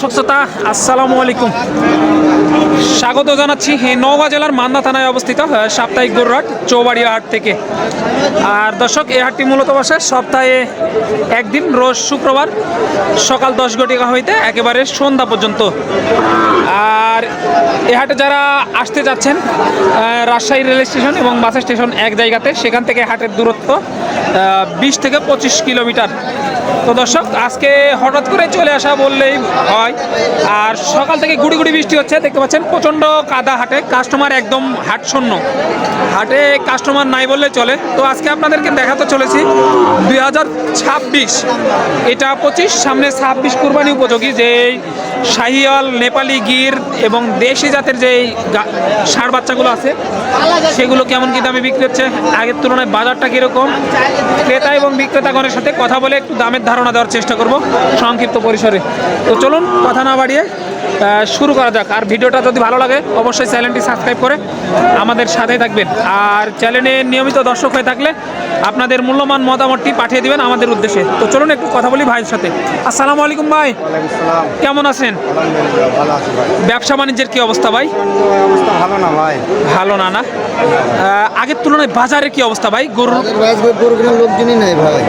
দর্শক শ্রোতা, আসসালামু আলাইকুম। স্বাগত জানাচ্ছি নওগাঁ জেলার মান্দা থানায় অবস্থিত সাপ্তাহিক গরুরহাট চৌবাড়িয়া হাট থেকে। আর দর্শক, এই হাটটি মূলত বসে সপ্তাহে একদিন, রোজ শুক্রবার সকাল দশ ঘটিকা হইতে একেবারে সন্ধ্যা পর্যন্ত। আর এ হাটে যারা আসতে যাচ্ছেন রাজশাহী রেল স্টেশন এবং বাস স্টেশন এক জায়গাতে, সেখান থেকে হাটের দূরত্ব বিশ থেকে পঁচিশ কিলোমিটার। তো দর্শক, আজকে হঠাৎ করে চলে আসা বললেই হয়। আর সকাল থেকে গুড়ি গুড়ি বৃষ্টি হচ্ছে, দেখতে পাচ্ছেন প্রচণ্ড কাদা হাটে। কাস্টমার একদম হাট শূন্য হাটে কাস্টমার নাই বললে চলে। তো আজকে আপনাদেরকে দেখাতে চলেছি দুই হাজার ছাব্বিশ। এটা পঁচিশ, সামনে ছাব্বিশ কুরবানি উপযোগী। যে শাহিয়াল নেপালি গির এবং দেশি জাতের যে ষাঁড় বাচ্চাগুলো আছে, সেগুলো কেমন কি দামে বিক্রি হচ্ছে? আগের তুলনায় বাজারটা কীরকম? ক্রেতা এবং বিক্রেতাগণের সাথে কথা বলে একটু দামের ধারণা দেওয়ার চেষ্টা করব সংক্ষিপ্ত পরিসরে। তো চলুন, কথা না বাড়িয়ে শুরু করা যাক। আর ভিডিওটা যদি ভালো লাগে অবশ্যই চ্যানেলটি সাবস্ক্রাইব করে আমাদের সাথে থাকবেন। আর চ্যানেলে নিয়মিত দর্শক হয়ে থাকলে আপনাদের মূল্যবান মতামতটি পাঠিয়ে দিবেন আমাদের উদ্দেশ্যে। তো চলুন একটু কথা বলি ভাইয়ের সাথে। আসসালামু আলাইকুম ভাই। কেমন আছেন? ব্যবসা বাণিজ্যের কি অবস্থা ভাই? ভালো না ভাই। ভালো না না? আগের তুলনায় বাজারের কি অবস্থা ভাই? গরুর লোকজনই নাই ভাই।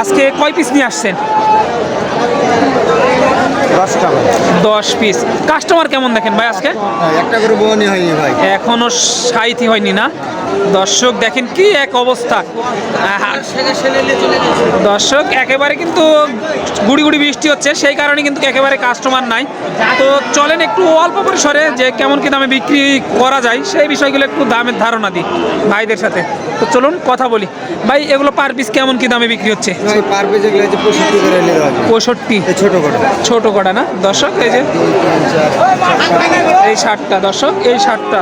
আজকে কয় পিস নিয়ে আসছেন? দশ পিস কাস্টমার কেমন দেখেন ভাই আজকে? একটা করে বনি হয়নি ভাই। এখনও সাইতি হয়নি না? দর্শক দেখেন কি এক অবস্থা। দর্শক একেবারে কিন্তু গুড়ি গুড়ি বৃষ্টি হচ্ছে সেই কারণে কিন্তু একেবারে কাস্টমার নাই। তো চলেন একটু অল্প পরিসরে যে কেমন কি দামে বিক্রি করা যায় সেই বিষয়গুলো একটু দামের ধারণা দিই ভাইদের সাথে। তো চলুন কথা বলি। ভাই এগুলো পার পিস কেমন কি দামে বিক্রি হচ্ছে? পার পঁয়ষট্টি করে পঁয়ষট্টি। ছোট করে। ছোট কটা না? দর্শক এই যে এই শার্টটা দর্শক এই শার্টটা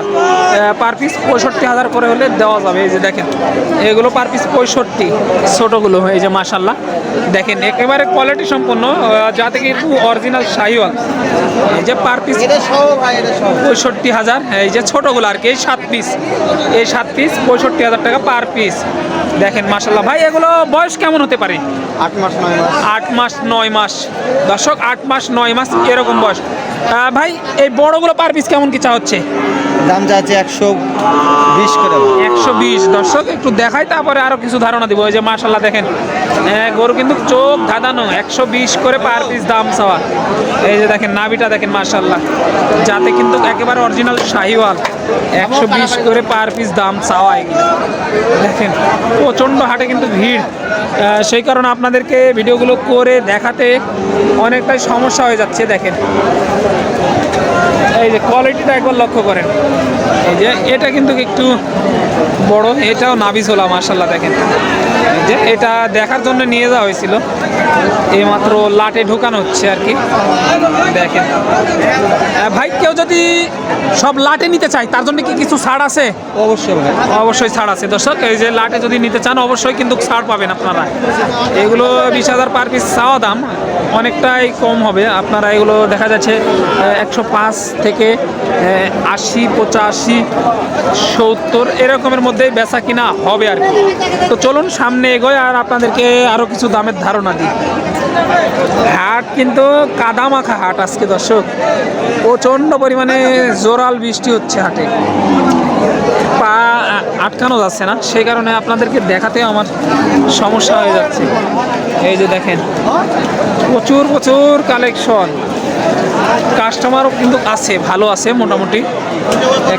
পার পিস পঁয়ষট্টি হাজার করে হলে দেওয়া যাবে। এই যে দেখেন এগুলো পার পিস পঁয়ষট্টি ছোটোগুলো এই যে মাসাল্লাহ দেখেন একেবারে কোয়ালিটি সম্পন্ন আহ, যাতে কিন্তু অরিজিনাল শাহিওয়াল। এই যে পার পিস পঁয়ষট্টি হাজার এই যে ছোটোগুলো আর কি এই সাত পিস এই সাত পিস পঁয়ষট্টি হাজার টাকা পার পিস দেখেন মাসাল্লাহ ভাই এগুলো বয়স কেমন হতে পারে? আট মাস নয় মাস। আট মাস নয় মাস। দর্শক আট মাস নয় মাস এরকম বয়স। ভাই এই বড়গুলো পার পিস কেমন কি চা হচ্ছে? দাম যাচ্ছে একশো বিশ করে একশো বিশ। দর্শক, একটু দেখাই, তারপরে আরও কিছু ধারণা দিব। এই যে মার্শাল্লাহ দেখেন হ্যাঁ গরু কিন্তু চোখ ধাঁধানো, একশো বিশ করে পার পিস দাম চাওয়া। এই যে দেখেন নাবিটা দেখেন মার্শাল্লাহ যাতে কিন্তু একেবারে অরিজিনাল শাহিওয়াল, একশো বিশ করে পার পিস দাম চাওয়া দেখেন, প্রচণ্ড হাটে কিন্তু ভিড়। সেই কারণে আপনাদেরকে ভিডিওগুলো করে দেখাতে অনেকটাই সমস্যা হয়ে যাচ্ছে, দেখেন। যে কোয়ালিটিটা একবার লক্ষ্য করেন। এই যে এটা কিন্তু একটু বড়, এটাও নাবিজোলা মার্শাল্লাহ দেখেন। যে এটা দেখার জন্য নিয়ে যাওয়া হয়েছিল। এইমাত্র লাটে ঢোকানো হচ্ছে আর কি। দেখেন। ভাই কেউ যদি সব লাটে নিতে চায় তার জন্য কি কিছু ছাড় আছে? অবশ্যই অবশ্যই ছাড় আছে। দর্শক এই যে লাটে যদি নিতে চান অবশ্যই কিন্তু ছাড় পাবেন আপনারা। এগুলো বিশ হাজার পার পিস চাওয়া দাম অনেকটাই কম হবে। আপনারা এগুলো দেখা যাচ্ছে একশো পাঁচ থেকে আশি পঁচাশি সত্তর এরকমের মধ্যেই বেচা কিনা হবে আর কি। তো চলুন সামনে এগোয় আর আপনাদেরকে আরও কিছু দামের ধারণা হাট কিন্তু কাদামাখা হাট আজকে, দর্শক। প্রচণ্ড পরিমাণে জোরাল বৃষ্টি হচ্ছে হাটে। পা আটকানো যাচ্ছে না, সেই কারণে আপনাদেরকে দেখাতে আমার সমস্যা হয়ে যাচ্ছে। এই যে দেখেন, প্রচুর প্রচুর কালেকশন। কাস্টমারও কিন্তু আছে, ভালো আছে মোটামুটি।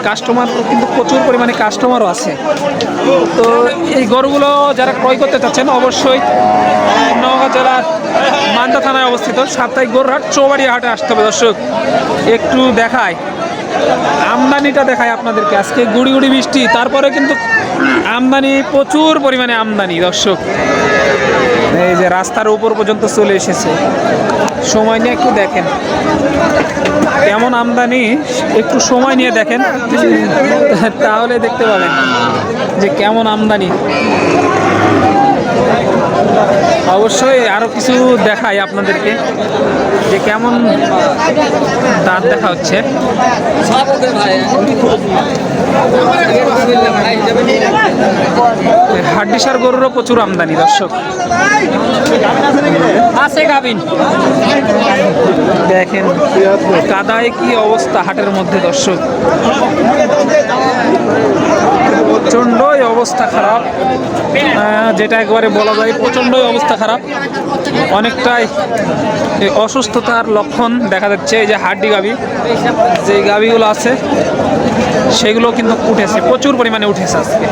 কাস্টমার কিন্তু প্রচুর পরিমাণে কাস্টমারও আছে। তো এই গরুগুলো যারা ক্রয় করতে চাচ্ছেন, অবশ্যই নওগাঁ জেলার মান্দা থানায় অবস্থিত সাপ্তাহিক গরুহাট চৌবাড়িয়া হাটে আসতে হবে। দর্শক, একটু দেখায় আমদানিটা দেখায় আপনাদেরকে। আজকে গুড়ি গুড়ি বৃষ্টি তারপরে কিন্তু আমদানি, প্রচুর পরিমাণে আমদানি। দর্শক, এই যে রাস্তার উপর পর্যন্ত চলে এসেছে। সময় নিয়ে একটু দেখেন। কেমন আমদানি? একটু সময় নিয়ে দেখেন। তাহলে দেখতে পাবেন যে কেমন আমদানি। অবশ্যই আরও কিছু দেখাই আপনাদেরকে যে কেমন দাঁত দেখা হচ্ছে। হাড্ডিসার গরুরও প্রচুর আমদানি, দর্শক। দেখেন, কাদায় কি অবস্থা হাটের মধ্যে, দর্শক? প্রচণ্ডই অবস্থা খারাপ। যেটা একবারে বলা যায় প্রচণ্ডই অবস্থা খারাপ। অনেকটাই অসুস্থতার লক্ষণ দেখা যাচ্ছে এই যে হাড্ডি গাবি যে গাবিগুলো আছে, সেগুলো কিন্তু উঠেছে, প্রচুর পরিমাণে উঠেছে আজকে।